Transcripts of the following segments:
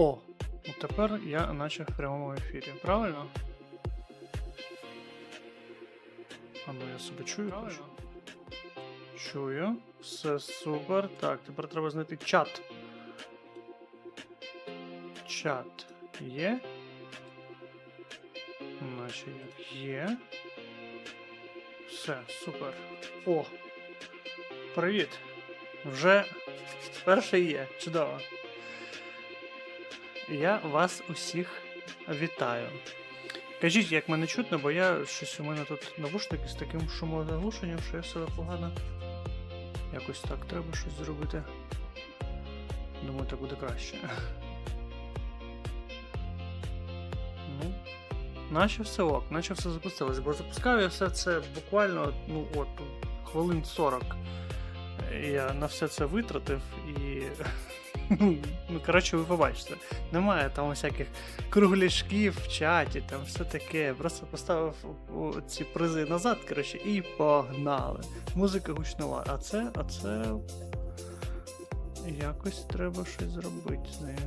О! От тепер я наче в прямому ефірі, правильно? А ну я себе чую. Правильно. Чую. Все супер. Так, тепер треба знайти чат. Чат є. Наче як є. Все, супер. О! Привіт! Вже перший є. Чудово. Я вас усіх вітаю. Кажіть, як мене чутно, бо я щось у мене тут навушники з таким шумозаглушенням, що я себе погано. Якось так треба щось зробити. Думаю, так буде краще. Ну, наче все ок, наче все запустилось, бо запускаю я все це буквально, ну от, хвилин 40. Я на все це витратив і. Ну, коротше, ви побачите. Немає там всяких кругляшків в чаті, там все таке. Просто поставив ці призи назад, коротше, і погнали. Музика гучнова. А це, а це. Якось треба щось зробити з нею.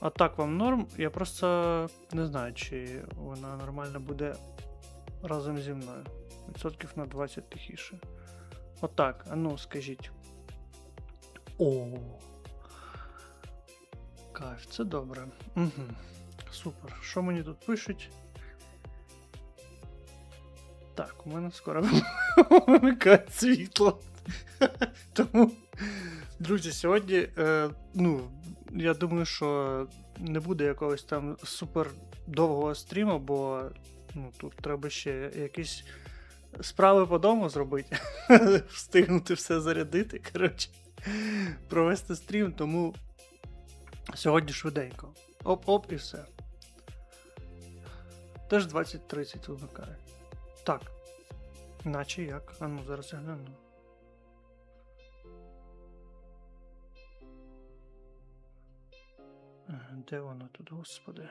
А так вам норм? Я просто не знаю, чи вона нормально буде разом зі мною. Відсотків на 20 тихіше. Отак, а ну скажіть. О. Кайф, це добре. Угу. Супер. Що мені тут пишуть? Так, у мене скоро вимикає світло. Тому, друзі, сьогодні, е, ну, я думаю, що не буде якогось там супер довгого стріму, бо ну, тут треба ще якісь справи по дому зробити. Встигнути все зарядити. Коротше, провести стрім, тому сьогодні швиденько. Оп-оп і все. Теж 20-30 вимикає. Так. Наче як. А ну зараз я гляну. Де воно тут, господи?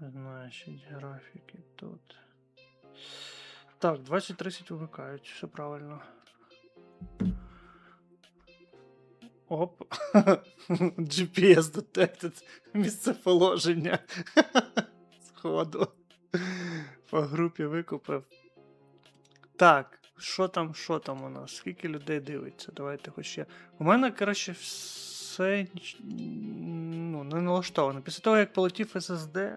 Значить, графіки тут. Так, 20-30 вимикають, все правильно. Оп. GPS detected. Місце положення. Сходу. По групі викупив. Так, що там, що там у нас? Скільки людей дивиться? Давайте хоч я. У мене, коротше, все ну, не налаштовано. Після того, як полетів SSD,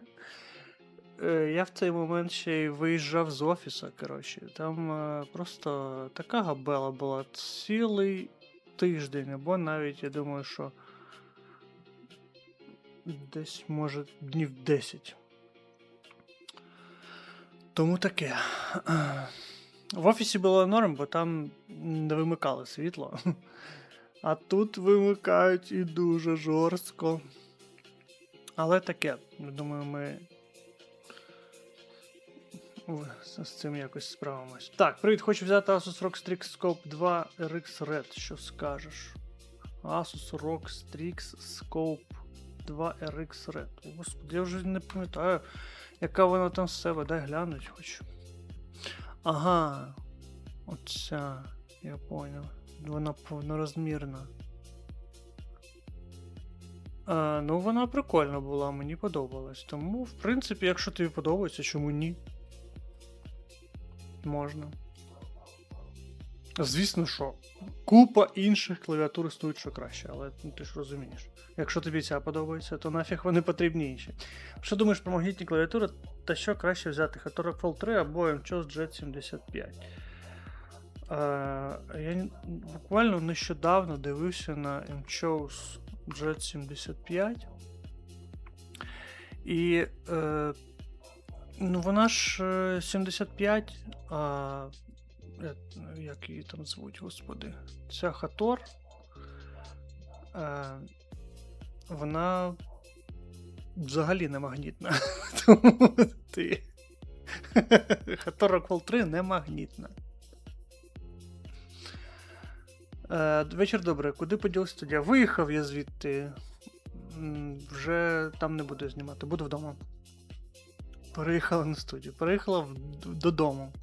я в цей момент ще й виїжджав з офісу, коротше. Там е, просто така габела була цілий тиждень, або навіть, я думаю, що десь, може, днів 10. Тому таке. В офісі було норм, бо там не вимикали світло. А тут вимикають і дуже жорстко. Але таке, думаю, ми з цим якось справимось. Так, привіт, хочу взяти Asus ROG Strix Scope 2 RX Red. Що скажеш? Asus ROG Strix Scope 2 RX Red. Господи, я вже не пам'ятаю, яка вона там з себе. Дай глянуть хочу. Ага. Оця, я понял. Вона повнорозмірна. А, ну, вона прикольна була, мені подобалась. Тому, в принципі, якщо тобі подобається, чому ні? Можна. Звісно, що купа інших клавіатур існують, що краще, але ну, ти ж розумієш. Якщо тобі ця подобається, то нафіг вони потрібні інші. Що думаєш про магнітні клавіатури та що краще взяти? Fall 3 або MCHOS Jet 75? Е, я буквально нещодавно дивився на MCHOS Jet 75. І е, ну, вона ж е, 75, а е, як її там звуть, господи. Ця Хатор. Е, вона взагалі не магнітна. Тому ти. Хатор Rockfall 3 не магнітна. Е, вечір добре. Куди поділася студія? Виїхав я звідти. Вже там не буду знімати, буду вдома. Переїхала на студію. Переїхала додому.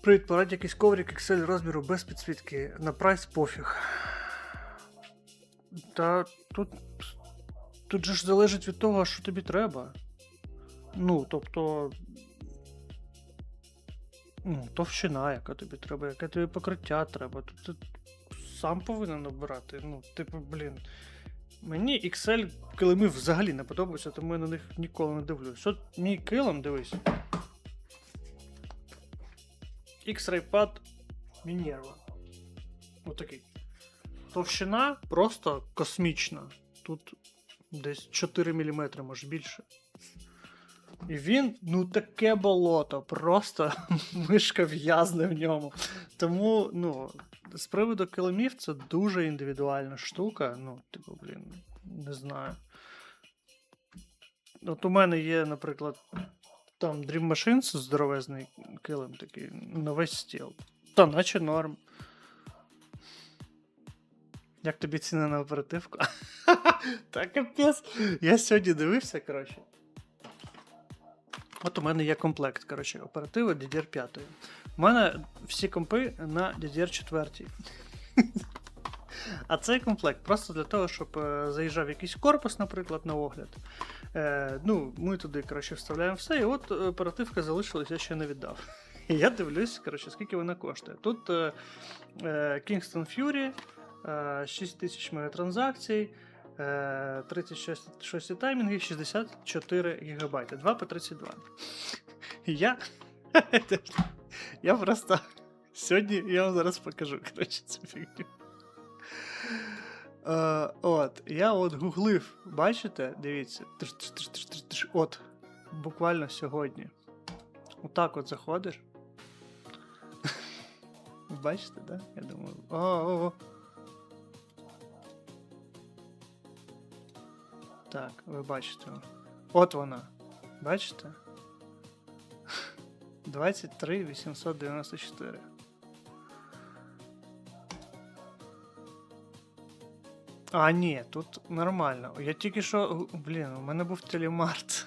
Привіт, порадь якийсь коврик XL розміру без підсвітки. На прайс пофіг. Та тут. Тут же ж залежить від того, що тобі треба. Ну, тобто. Ну, товщина, яка тобі треба, яке тобі покриття треба. Тут ти сам повинен обирати. Ну, типу, блін. Мені XL килими взагалі не подобаються, тому я на них ніколи не дивлюсь. От мій килим, дивись. X-Ray Pad Minerva. Отакий. Товщина просто космічна. Тут десь 4 мм, може більше. І він, ну, таке болото, просто мишка в'язне в ньому. Тому, ну, з приводу килимів це дуже індивідуальна штука. Ну, типу, блін, не знаю. От у мене є, наприклад, там Dream Machines здоровезний килим такий на весь стіл. Та наче норм. Як тобі ціна на оперативку? Та капець. Я сьогодні дивився, коротше. От у мене є комплект, коротше, оперативи DDR5. У мене всі компи на DDR4. А цей комплект просто для того, щоб е, заїжджав якийсь корпус, наприклад, на огляд. Е, ну, Ми туди коротше, вставляємо все, і от оперативка залишилась, я ще не віддав. І я дивлюсь, коротше, скільки вона коштує. Тут е, е, Kingston Fury, е, 6 тисяч транзакцій, е, 36 таймінгів, 64 ГБ, 2 по 32. І я. я просто. Сьогодні я вам зараз покажу, коротше, цю фігню. Е, от, я от гуглив, бачите, дивіться, от, буквально сьогодні. Отак от заходиш. Бачите, да? Я думаю. О, о, о. Так, ви бачите. От вона. Бачите? 23 894. А, ні, тут нормально. Я тільки що. Блін, у мене був телемарт.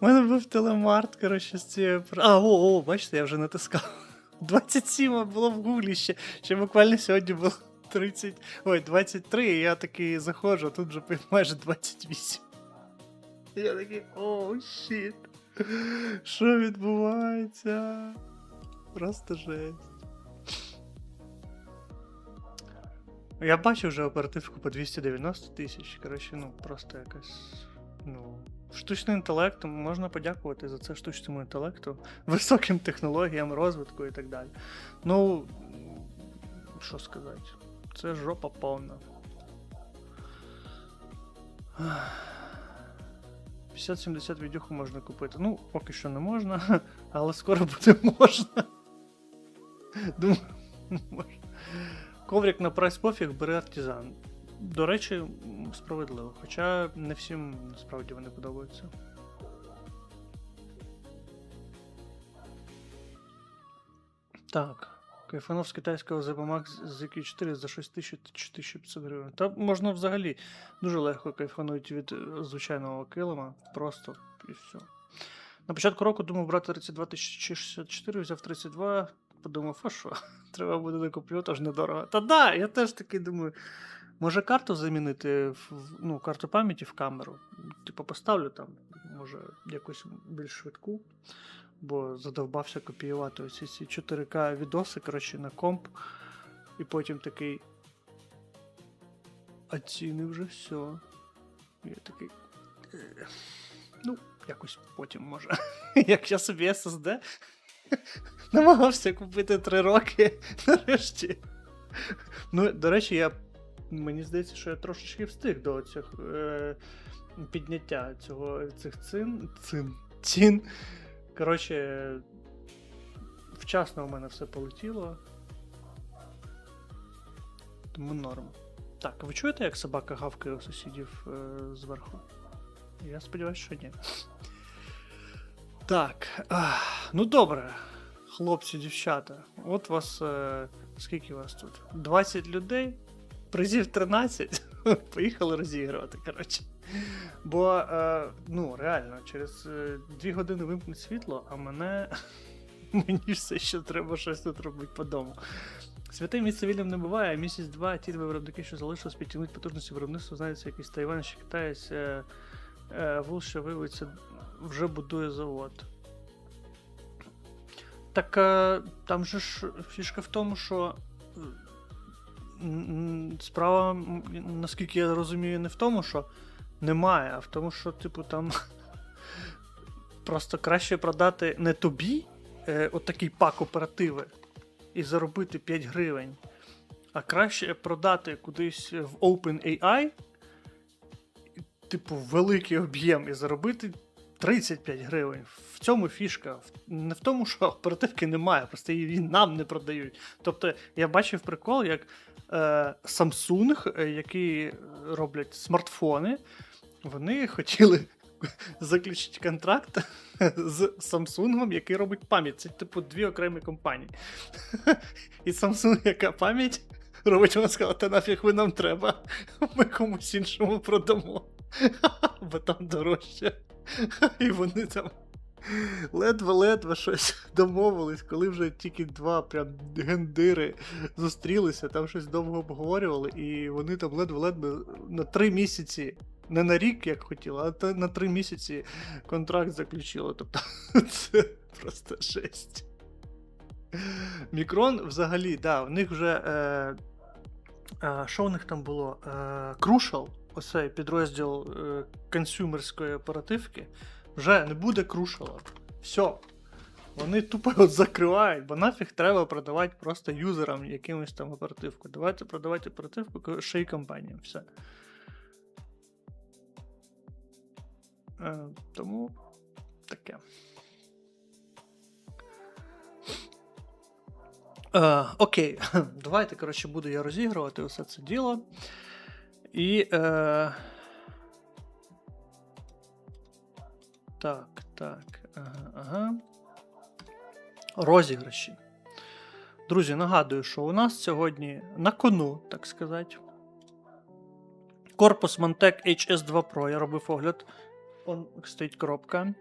У мене був телемарт, коротше, з цією. А, о, о, бачите, я вже натискав. 27 було в гуглі ще. Ще буквально сьогодні було 30. Ой, 23, і я такий заходжу, а тут вже майже 28. Я такий, о, щіт. Що відбувається? Просто жесть. Я бачив вже оперативку по 290 тисяч. Коротше, ну просто якась. Ну. Штучним інтелектом можна подякувати за це штучному інтелекту, високим технологіям розвитку і так далі. Ну, що сказати, це жопа повна. 50-70 відюху можна купити. Ну, поки що не можна, але скоро буде можна. Думаю. Коврик на прайс пофіг бери артизан. До речі, справедливо. Хоча не всім насправді вони подобаються. Так. Кайфанов з китайського ZBMAX з EQ4 за 6500 гривень. Та можна взагалі дуже легко кайфанути від е, звичайного килима. Просто і все. На початку року думав брати 32 64, взяв 32, подумав, а що, треба буде на комп'ютер, ж недорого. Та да, я теж такий думаю. Може карту замінити в ну, карту пам'яті в камеру. Типу поставлю там, може, якусь більш швидку, бо задовбався копіювати ось ці 4К відоси, коротше, на комп. І потім такий. А ціни вже все. Я такий. «Е, Ну, якось потім може. Як я собі SSD намагався купити 3 роки нарешті. Ну, до речі, я Мені здається, що я трошечки встиг до цих е, підняття цього цих цин. цин. цін. Коротше, вчасно у мене все полетіло. Тому норм. Так, ви чуєте, як собака гавкає у сусідів е, зверху? Я сподіваюся, що ні. Так. Ах, ну добре, хлопці, дівчата. От вас. Е, скільки вас тут? 20 людей призів 13, поїхали розігрувати. коротше. Бо, е, ну, реально, через е, 2 години вимкнуть світло, а мене Мені все ще треба щось тут робити по дому. Святе місце вільним не буває, а місяць-два ті два виробники, що залишилось, підтягнуть потужності виробництва, знаються якийсь Тайвань, чи китаєць, е, е, вул, що виявиться, вже будує завод. Так е, там же ж фішка в тому, що е, справа, наскільки я розумію, не в тому, що немає, а в тому, що, типу, там просто краще продати не тобі е, отакий пак оперативи і заробити 5 гривень, а краще продати кудись в OpenAI, типу, великий об'єм і заробити 35 гривень. В цьому фішка. Не в тому, що оперативки немає, просто її нам не продають. Тобто я бачив прикол, як е, Samsung, е, які роблять смартфони, вони хотіли заключити контракт з Samsung, який робить пам'ять. Це, типу, дві окремі компанії. І Samsung, яка пам'ять, робить, вона сказала, та нафіг ви нам треба. Ми комусь іншому продамо. Бо там дорожче. І вони там ледве-ледве щось домовились, коли вже тільки два прям гендири зустрілися, там щось довго обговорювали, і вони там ледве-ледве на три місяці, не на рік, як хотіли, а на три місяці контракт заключили. Тобто це просто жесть. Мікрон взагалі, да, в них вже. Е, е, що у них там було? Е, Crucial, оцей підрозділ е, консюмерської оперативки, вже не буде Crucial. Все. Вони тупо от закривають, бо нафіг треба продавати просто юзерам якимось там оперативку. Давайте продавати оперативку ще й компаніям. Все. Е, тому таке. Е, окей, давайте, коротше, буду я розігрувати усе це діло. І. Е... Так, так. Ага, ага. Розіграші. Друзі, нагадую, що у нас сьогодні на кону, так сказати. Корпус Montec HS2 Pro. Я робив огляд. Он стоїть коробка.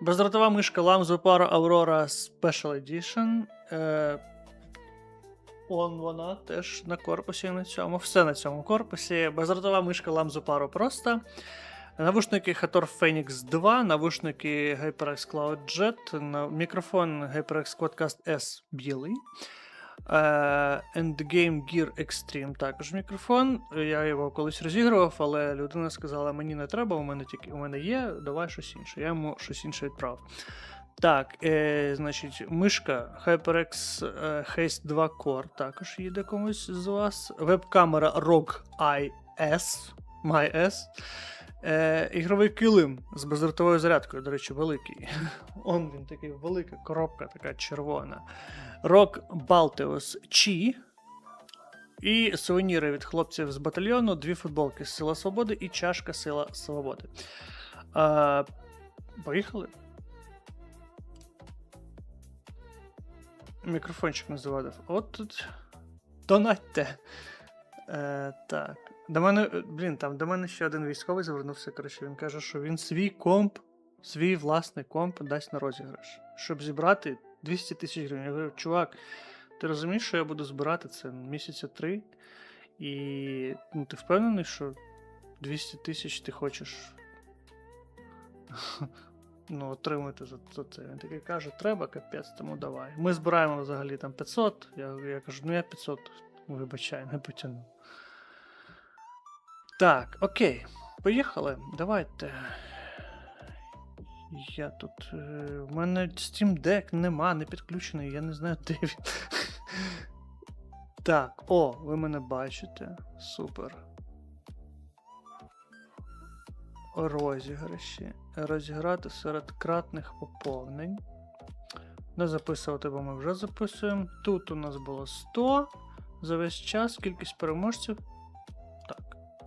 Бездротова мишка Lamzo Paro Aurora Special Edition. Е, Он вона теж на корпусі на цьому. Все на цьому корпусі. Бездротова мишка Lamzo Paro просто. Навушники Hator Phoenix 2, навушники HyperX Cloud Jet, мікрофон HyperX Quadcast S білий. Е, Endgame Gear Extreme також мікрофон. Я його колись розігрував, але людина сказала: мені не треба, у мене тільки у мене є, давай щось інше. Я йому щось інше відправив. Так, е, значить, мишка HyperX е, Haste 2 Core також їде комусь з вас. Веб-камера ROG IS, MyS. Е, ігровий килим з бездротовою зарядкою, до речі, великий. Он він такий велика коробка, така червона. Rock Balteus Chi. І сувеніри від хлопців з батальйону, дві футболки Сила Свободи і чашка Сила Свободи. Е, поїхали. Мікрофончик не завадив. От тут. Донатьте. Е, так. До мене, е, блін, там до мене ще один військовий звернувся. Коротше, він каже, що він свій комп, свій власний комп дасть на розіграш. Щоб зібрати 200 тисяч гривень. Я говорю, чувак, ти розумієш, що я буду збирати це місяця три. І ну, ти впевнений, що 200 тисяч ти хочеш ну, отримати за, за це. Він такий каже, треба капець, тому давай. Ми збираємо взагалі там 500. Я, я кажу, ну я 500, вибачай, не потягну. Так, окей. Поїхали. Давайте. Я тут. Е, в мене Steam Deck нема, не підключений, я не знаю, де він. Так, о, ви мене бачите. Супер. Розіграші. Розіграти серед кратних поповнень. Не записувати, бо ми вже записуємо. Тут у нас було 100. За весь час кількість переможців.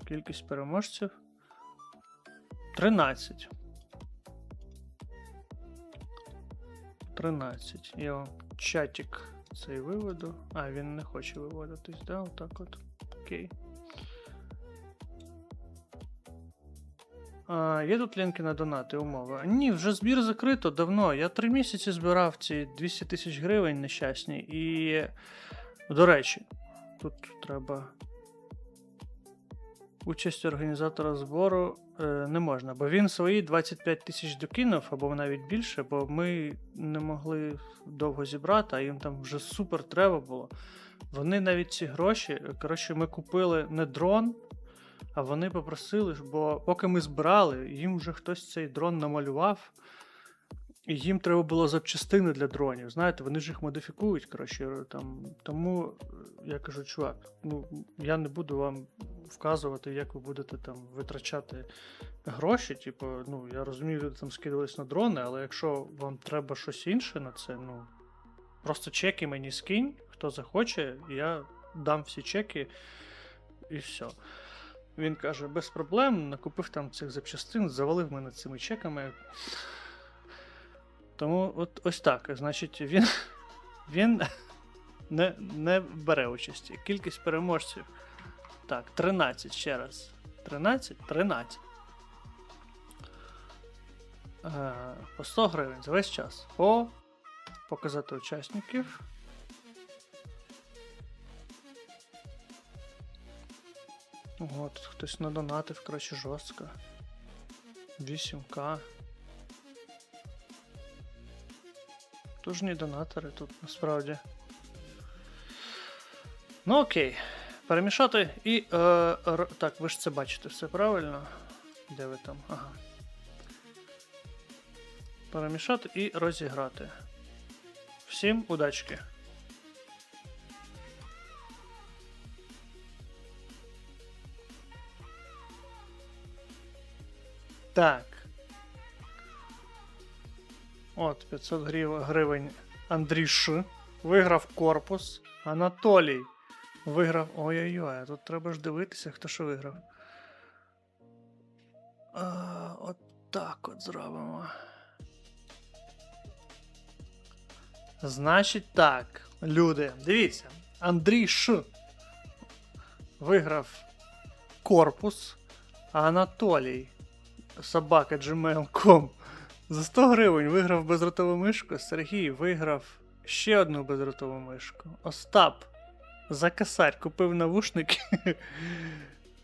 Кількість переможців. 13. 13. Я вам чатик цей виведу. А, він не хоче виводитись, да? Отак от. Окей. А, є тут лінки на донати, умови. Ні, вже збір закрито давно. Я три місяці збирав ці 200 тисяч гривень нещасні. І. До речі, тут треба. Участь організатора збору е, не можна, бо він свої 25 тисяч докинув, або навіть більше, бо ми не могли довго зібрати, а їм там вже супер треба було. Вони навіть ці гроші, коротше, ми купили не дрон, а вони попросили, бо поки ми збирали, їм вже хтось цей дрон намалював, їм треба було запчастини для дронів. Знаєте, вони ж їх модифікують, коротше, там. Тому е, я кажу, чувак, ну я не буду вам вказувати, як ви будете там витрачати гроші. Типу, ну я розумію, люди там скидувались на дрони, але якщо вам треба щось інше на це, ну просто чеки мені скинь, хто захоче, я дам всі чеки і все. Він каже, без проблем, накупив там цих запчастин, завалив мене цими чеками. Тому от ось так. Значить, він, він не, не бере участі. Кількість переможців. Так, 13 ще раз. 13? 13. Е, по 100 гривень за весь час. По показати учасників. Ого, тут хтось надонатив, коротше, жорстко. 8к. Тужні донатори тут насправді. Ну окей. Перемішати і. Е, р- так, ви ж це бачите, все правильно? Де ви там? Ага. Перемішати і розіграти. Всім удачки! Так. От, 500 грів- гривень Андрій Ш. Виграв корпус. Анатолій. Виграв. Ой-ой-ой, а тут треба ж дивитися, хто що виграв. А, от так от зробимо. Значить так, люди, дивіться, Андрій Ш. Виграв корпус, Анатолій собака gmail.com за 100 гривень виграв безротову мишку. Сергій виграв ще одну безротову мишку. Остап за косарь купив навушники.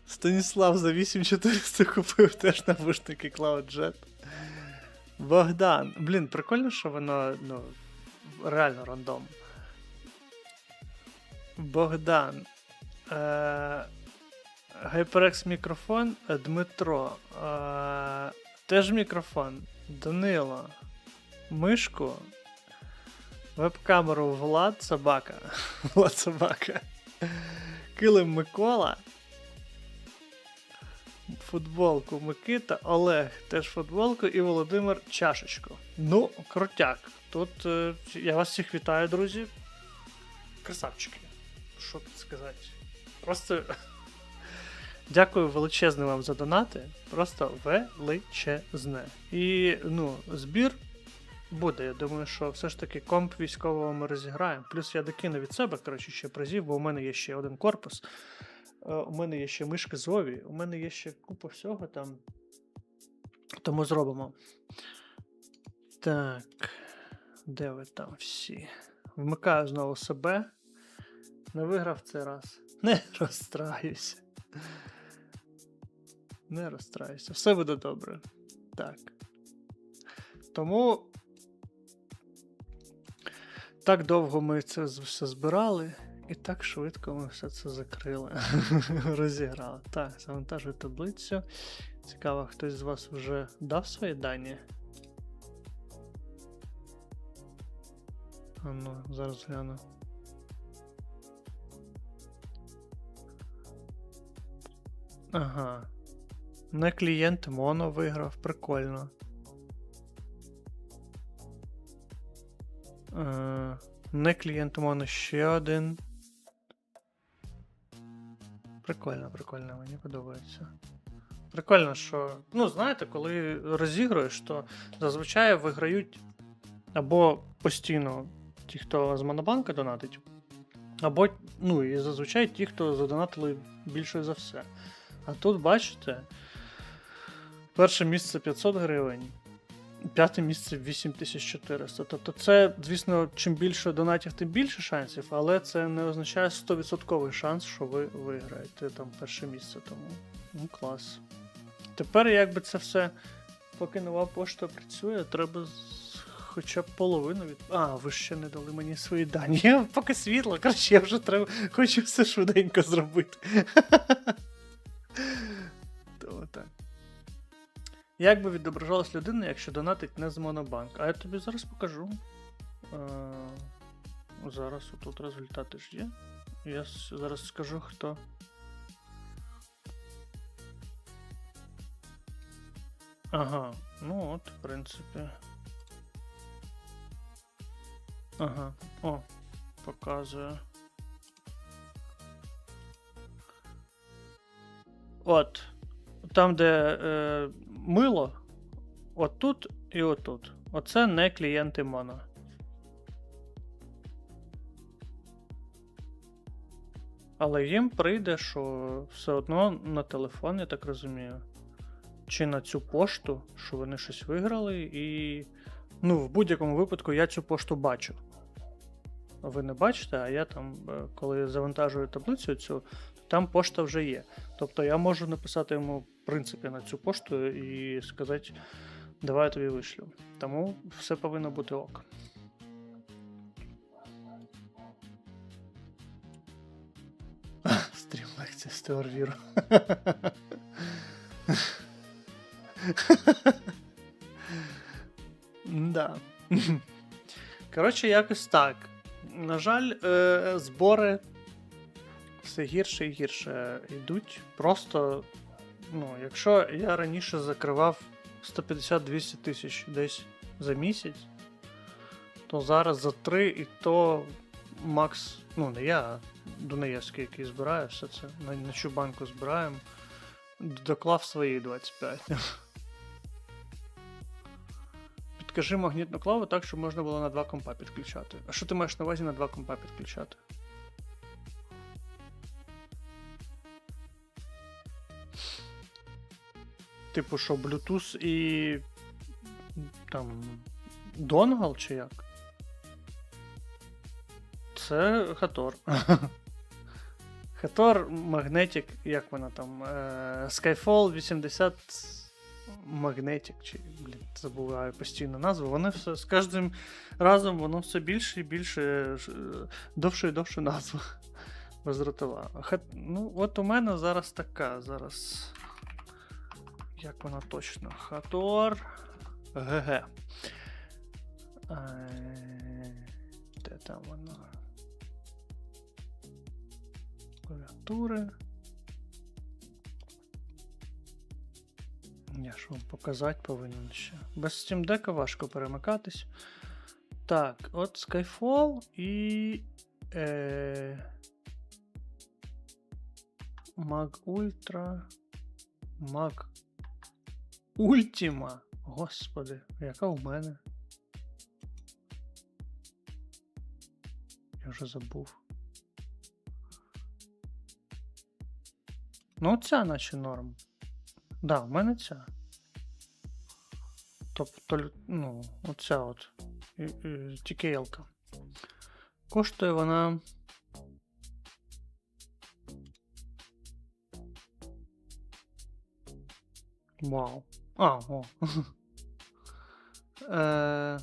Станіслав за 8400 купив теж навушники CloudJet. Богдан. Блін, прикольно, що воно ну, реально рандом. Богдан. Е- HyperX мікрофон е, Дмитро. Е- теж мікрофон. Данило. Мишку. Веб-камеру Влад Собака. Влад Собака. Килим Микола. Футболку Микита, Олег теж футболку і Володимир Чашечку. Ну, крутяк. Тут е, я вас всіх вітаю, друзі. Красавчики. Що тут сказати? Просто дякую величезне вам за донати. Просто величезне. І ну, збір буде. Я думаю, що все ж таки комп військового ми розіграємо. Плюс я докину від себе, коротше, ще призів, бо у мене є ще один корпус. Е, У мене є ще мишки Зові, у мене є ще купа всього там. Тому зробимо. Так. Де ви там всі? Вмикаю знову себе. Не виграв цей раз. Не розстраюся. Не розстраюся. Все буде добре. Так. Тому. Так довго ми це все збирали, і так швидко ми все це закрили. Розіграли. Так, завантажую таблицю. Цікаво, хтось з вас вже дав свої дані? А ну, зараз гляну. Ага. Не клієнт Моно виграв, прикольно. Е, не клієнт Моно ще один. Прикольно, прикольно, мені подобається. Прикольно, що. Ну, знаєте, коли розігруєш, то зазвичай виграють або постійно ті, хто з Монобанка донатить, або, ну, і зазвичай ті, хто задонатили більше за все. А тут, бачите, Перше місце 500 гривень. П'яте місце 8400. Тобто, це, звісно, чим більше донатів, тим більше шансів, але це не означає 100% шанс, що ви виграєте там перше місце. Тому ну, клас. Тепер, якби це все, поки нова пошта працює, треба хоча б половину від. А, ви ще не дали мені свої дані. Я поки світло, коротше, я вже треба, хочу все швиденько зробити. То так. Як би відображалась людина, якщо донатить не з Монобанк? А я тобі зараз покажу. Е, зараз тут результати ж є. Я зараз скажу, хто. Ага, ну от, в принципі. Ага, о, показує. От. Там, де е, мило, отут і отут. Оце не клієнти Моно. Але їм прийде, що все одно на телефон, я так розумію. Чи на цю пошту, що вони щось виграли, і. Ну, в будь-якому випадку я цю пошту бачу. Ви не бачите, а я там, е, коли завантажую таблицю цю, там пошта вже є. Тобто я можу написати йому, принципі, на цю пошту і сказати, давай я тобі вишлю. Тому все повинно бути ок. Стрім лекція з Теорвіру. Да. Коротше, якось так. На жаль, е, збори все гірше і гірше йдуть. Просто, ну, якщо я раніше закривав 150-200 тисяч десь за місяць, то зараз за 3 і то Макс, ну не я, а Дунаєвський, який збирає все це, на, на цю банку збираємо, доклав свої 25. Підкажи магнітну клаву так, щоб можна було на два компа підключати. А що ти маєш на увазі на два компа підключати? Типу, що Bluetooth і. там. Донгал чи як? Це Хатор. Хатор, Magnetic, як вона там? е, Skyfall 80 Magnetic, чи, блін, забуваю постійно назву. Вони все з кожним разом воно все більше і більше е, довше і довше назву розротова. Хат... Ну, от у мене зараз така. Зараз. Як вона точно? Хатор. ГГ. Е, Де там воно? Клавіатури. Я ж вам показати повинен ще. Без Steam Deck важко перемикатись. Так, от Skyfall і. Е, Mag Ultra. Mag Ultima. Господи, яка в мене? Я вже забув. Ну, ця наче норм. Да, в мене ця. Тобто, ну, оця от. TKL-ка. Коштує вона. Вау. А, о. Е,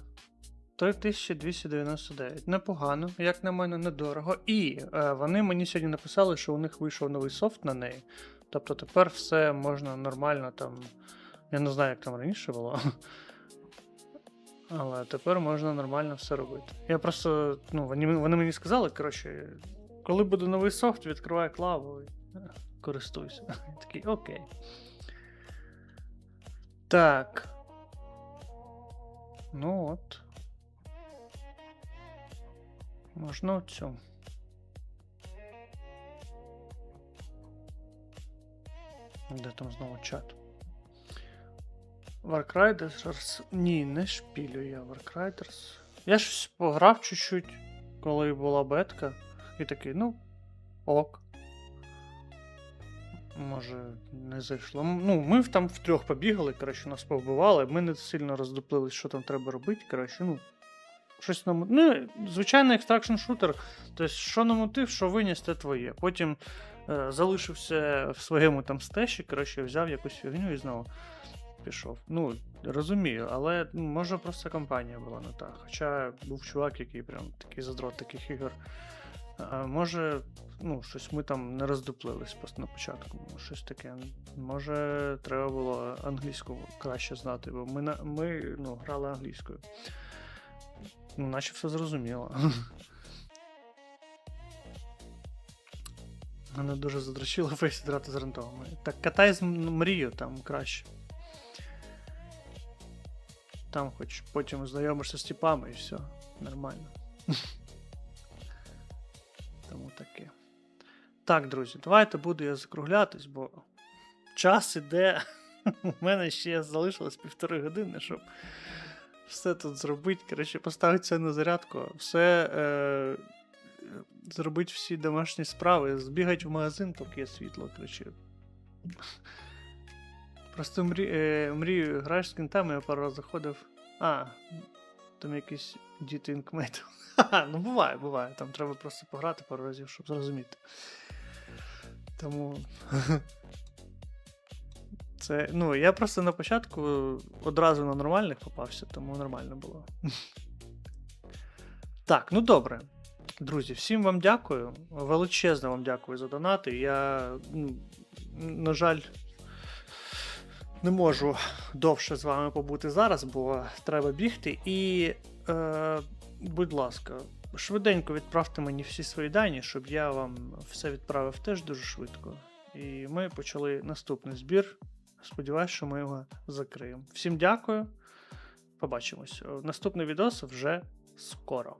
3299. Непогано, як на мене, недорого. І е, вони мені сьогодні написали, що у них вийшов новий софт на неї. Тобто тепер все можна нормально там. Я не знаю, як там раніше було. Але тепер можна нормально все робити. Я просто, ну, вони, вони мені сказали, коротше, коли буде новий софт, відкривай клаву е, користуйся. Такий, окей. Так. Ну от. Можна оцю. Де там знову чат? Warcriders. Ні, не шпілю я Warcriders. Я щось пограв чуть-чуть, коли була бетка. І такий, ну, ок. Може, не зайшло. Ну, ми там втрьох побігали, коротше, нас повбивали. Ми не сильно роздуплились, що там треба робити. Коротше, ну. Щось нам. Ну, звичайний екстракшн шутер. Тобто, що намотив, що виніс, те твоє. Потім е, залишився в своєму там стеші, коротше, взяв якусь фігню і знову пішов. Ну, розумію, але ну, може просто компанія була не та. Хоча був чувак, який прям такий задрот таких ігор. Може, ну, щось ми там не роздуплились просто на початку. ну, Щось таке. Може, треба було англійську краще знати, бо ми, ми ну, грали англійською. Ну, наче все зрозуміло. Мене дуже задрочило фейс грати з рандомами. Так катай з мрію там краще. Там хоч потім знайомишся з типами і все. Нормально. Тому таке. Так, друзі, давайте буду я закруглятись, бо час іде. У мене ще залишилось півтори години, щоб все тут зробити. Коротше, поставити це на зарядку, все е, зробити всі домашні справи, збігати в магазин, поки є світло, коротше. Просто мрі, е, мрію, граєш з кінтами, я пару разів заходив. А, там якісь діти. Ну буває, буває. Там треба просто пограти пару разів, щоб зрозуміти. Тому. Це, ну, я просто на початку одразу на нормальних попався, тому нормально було. Так, ну добре. Друзі, всім вам дякую. Величезно вам дякую за донати. Я, ну, на жаль, не можу довше з вами побути зараз, бо треба бігти. І, е, будь ласка, швиденько відправте мені всі свої дані, щоб я вам все відправив теж дуже швидко. І ми почали наступний збір. Сподіваюсь, що ми його закриємо. Всім дякую. Побачимось. Наступний відос вже скоро.